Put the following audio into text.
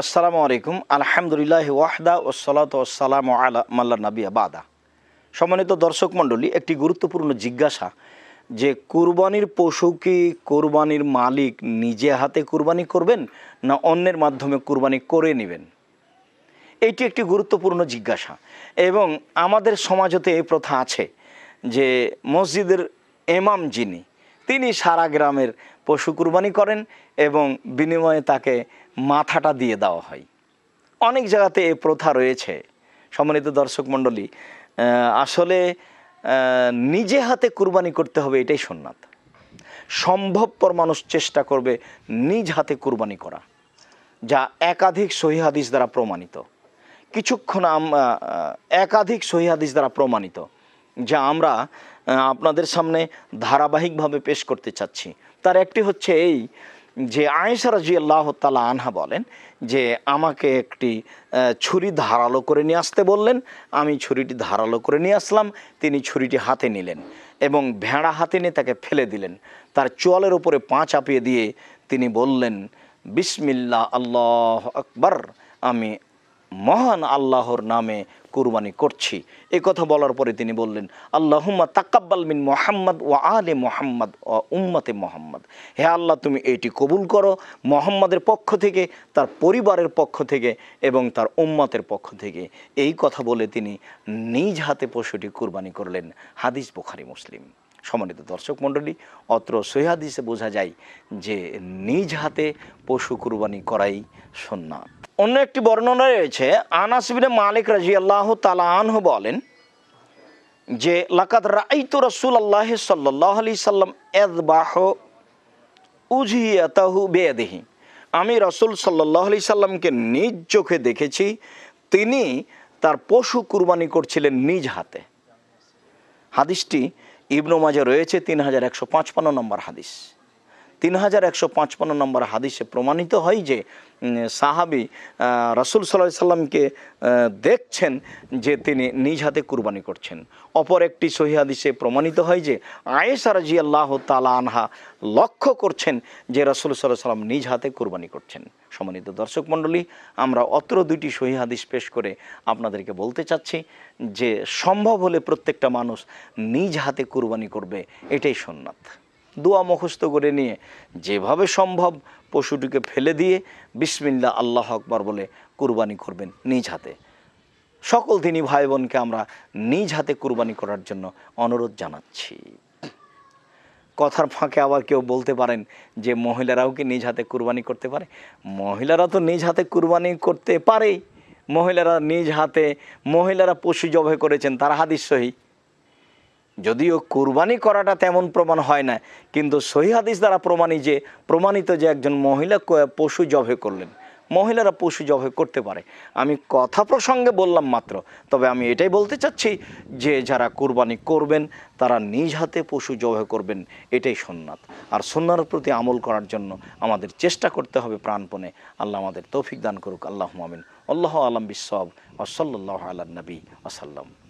আসসালামু আলাইকুম। আলহামদুলিল্লাহ ওয়াহদা ওসলাত ওসালাম আলা মাল্লা নবী বাদা। সম্মানিত দর্শক মণ্ডলী, একটি গুরুত্বপূর্ণ জিজ্ঞাসা যে, কুরবানির পশু কি কোরবানির মালিক নিজে হাতে কুরবানি করবেন না অন্যের মাধ্যমে কুরবানি করে নেবেন? এটি একটি গুরুত্বপূর্ণ জিজ্ঞাসা এবং আমাদের সমাজতে এই প্রথা আছে যে, মসজিদের এমাম যিনি তিনি সারা গ্রামের পশু কুরবানি করেন এবং বিনিময়ে তাকে মাথাটা দিয়ে দেওয়া হয়। অনেক জায়গাতে এ প্রথা রয়েছে। সম্মানিত দর্শক মণ্ডলী আসলে নিজে হাতে কুরবানি করতে হবে এটাই সোননাথ। সম্ভবপর মানুষ চেষ্টা করবে নিজ হাতে কুরবানি করা, যা একাধিক সহি হাদিস দ্বারা প্রমাণিত। কিছুক্ষণ একাধিক সহি হাদিস দ্বারা প্রমাণিত। যা আমরা আপনাদের সামনে ধারাবাহিকভাবে পেশ করতে চাচ্ছি। তার একটি হচ্ছে এই যে আয়েশা রাজি আল্লাহ তালা আনহা বলেন যে, আমাকে একটি ছুরি ধারালো করে নিয়ে আসতে বললেন। আমি ছুরিটি ধারালো করে নিয়ে আসলাম। তিনি ছুরিটি হাতে নিলেন এবং ভেড়া হাতে নিয়ে তাকে ফেলে দিলেন। তার চোয়ালের উপরে পা চাপিয়ে দিয়ে তিনি বললেন বিসমিল্লা আল্লাহ আকবর। আমি মহান আল্লাহর নামে কুরবানি করছি। এ কথা বলার পরে তিনি বললেন, আল্লাহুম্মা তাকাব্বাল মিন মোহাম্মদ ও আলে মোহাম্মদ ও উম্মতে মোহাম্মদ। হে আল্লাহ, তুমি এটি কবুল করো মোহাম্মদের পক্ষ থেকে, তার পরিবারের পক্ষ থেকে এবং তার উম্মতের পক্ষ থেকে। এই কথা বলে তিনি নিজ হাতে পশুটি কুরবানি করলেন। হাদিস বুখারি, মুসলিম। সম্মানিত দর্শক মণ্ডলী, অত্র সহিহাদিসে বোঝা যায় যে নিজ হাতে পশু কুরবানি করাই সুন্নাত। অন্য একটি বর্ণনা রয়েছে আনাসবিনে মালিক রাজি আল্লাহ তালাহ বলেন যে লাকাত রাইতু রসুল আল্লাহ সাল্লাহ আলি সাল্লাম এদবাহ উজিয়াতাহু বেয়াদেহি। আমি রসুল সাল্লাহ আলি সাল্লামকে নিজ চোখে দেখেছি, তিনি তার পশু কুরবানি করছিলেন নিজ হাতে। হাদিসটি ইবনু মাজে রয়েছে তিন হাজার একশো পাঁচপান্ন নম্বর হাদিস। তিন হাজার একশো পাঁচপান্ন নম্বর হাদিসে প্রমাণিত হয় যে সাহাবি রাসূল সাল্লাহ সাল্লামকে দেখছেন যে তিনি নিজ হাতে কুরবানি করছেন। অপর একটি সহি হাদিসে প্রমাণিত হয় যে, আয়েশা রাজি আল্লাহ তালা আনহা লক্ষ্য করছেন যে রাসূল সাল্লাহ সাল্লাম নিজ হাতে কুরবানি করছেন। সম্মানিত দর্শক মণ্ডলী, আমরা অত্র দুইটি সহি হাদিস পেশ করে আপনাদেরকে বলতে চাচ্ছি যে, সম্ভব হলে প্রত্যেকটা মানুষ নিজ হাতে কুরবানি করবে, এটাই সুন্নাত। দোয়া মুখস্থ করে নিয়ে যেভাবে সম্ভব পশুটিকে ফেলে দিয়ে বিসমিল্লা আল্লাহ আকবর বলে কুরবানি করবেন নিজ হাতে। সকল তিনি ভাই বোনকে আমরা নিজ হাতে কুরবানি করার জন্য অনুরোধ জানাচ্ছি। কথার ফাঁকে আবার কেউ বলতে পারেন যে মহিলারাও কি নিজ হাতে কুরবানি করতে পারে? মহিলারা তো নিজ হাতে কুরবানি করতে পারেই। মহিলারা নিজ হাতে মহিলারা পশু জবাই করেছেন, তার হাদিস সহি। যদিও কুরবানি করাটা তেমন প্রমাণ হয় না, কিন্তু সহি হাদিস দ্বারা প্রমাণী যে, প্রমাণিত যে একজন মহিলা পশু জবে করলেন। মহিলারা পশু জবে করতে পারে। আমি কথা প্রসঙ্গে বললাম মাত্র, তবে আমি এটাই বলতে চাচ্ছি যে, যারা কুরবানি করবেন, তারা নিজ হাতে পশু জবে করবেন, এটাই সুন্নাত। আর সুন্নার প্রতি আমল করার জন্য আমাদের চেষ্টা করতে হবে প্রাণপণে। আল্লাহ আমাদের তৌফিক দান করুক। আল্লাহ মামিন আল্লাহ আলম বিসব ওসল্লাহ আল্লাহ নবী আসাল্লাম